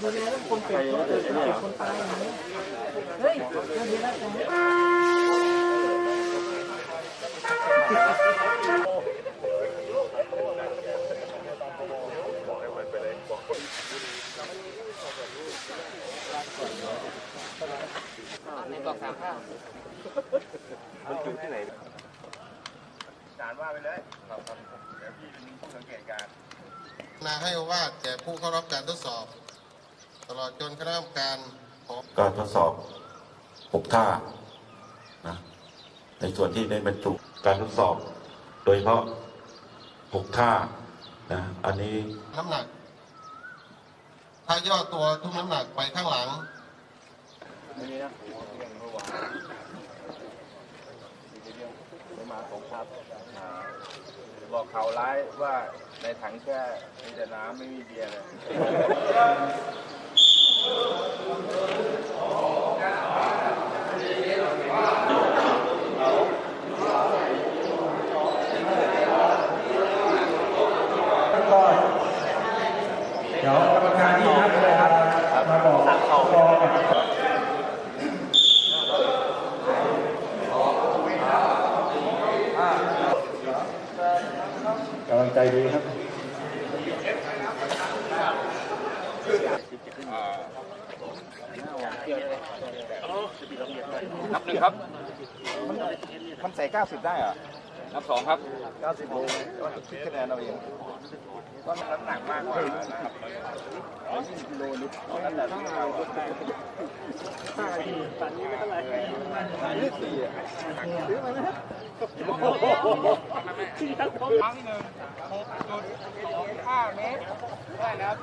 ดูแลเรื่องคนเจ็บคนเจ็บคนเจ็บคนตายอย่างนี้เฮ้ยเรื่องนี้นะจ๊ะในบอกสามข้าวมันอยู่ที่ไหนสารว่าไปเลยครับครับเดี๋ยวพี่เป็นผู้สังเกตการณ์นาให้โอวาแก่ผู้เข้ารับการทดสอบ ตลอดจนคณะกรรมการของการทดสอบหกท่านะในส่วนที่ได้บรรจุการทดสอบ โดยเฉพาะหกท่านะอันนี้น้ำหนัก ถ้าย่อตัวทุกน้ำหนักไปข้างหลังไม่มีนะเรื่องเมื่อวานมีเรื่องไม่มาสงครับอ่าบอกข่าวร้ายว่าในถังแช่มีแต่น้ำไม่มีเบียร์เลย ใจดีครับ นับหนึ่งครับทำใส่เก้าสิบได้เหรอ นับสองครับเก้าสิบโลก็คิดคะแนนเอาเองก็น้ำหนักมากกว่านะครับร้อยยี่สิบกิโลลิตรนั่นแหละที่เราลดได้ห้านาทีตอนนี้ไม่เท่าไหร่ยี่สิบสี่อะซื้อมานะครั้งหนึ่งหกจุดสองห้าเมตรได้นะครับ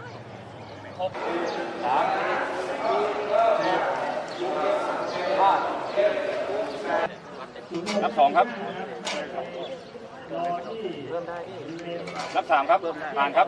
หกสามห้านับสองครับนับสามครับผ่านครับ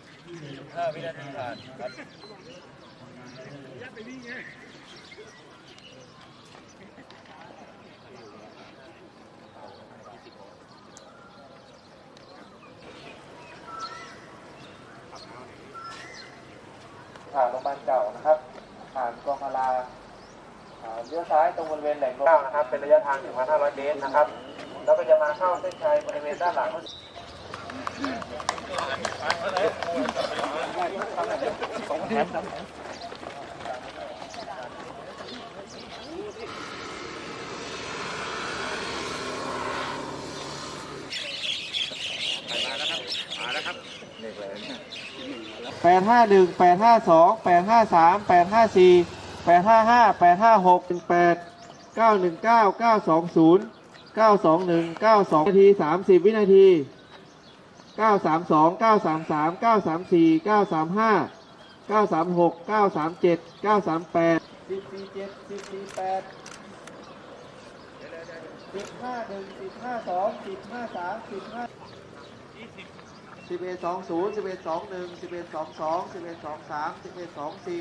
วินาทีผ่านครับผ่านโรงพยาบาลเก่านะครับ ผ่านกองพลาเลี้ยวซ้ายตรงบริเวณแหล่งเก้านะครับ เป็นระยะทาง 1,500 เมตรนะครับ แล้วก็จะมาเข้าเส้นชัยบริเวณด้านหลัง แปดห้าหนึ่งแปดห้าสองแปดห้าสามแปดห้าสี่แปดห้าห้าแปดห้าหกหนึ่งแปดเก้าหนึ่งเก้าเก้าสองศูนย์เก้าสองหนึ่งเก้าสองนาทีสามสิบวินาที 932 933 934 935 936 937 938 147 148 151 152 153 15 1120 1121 1122 1123 1124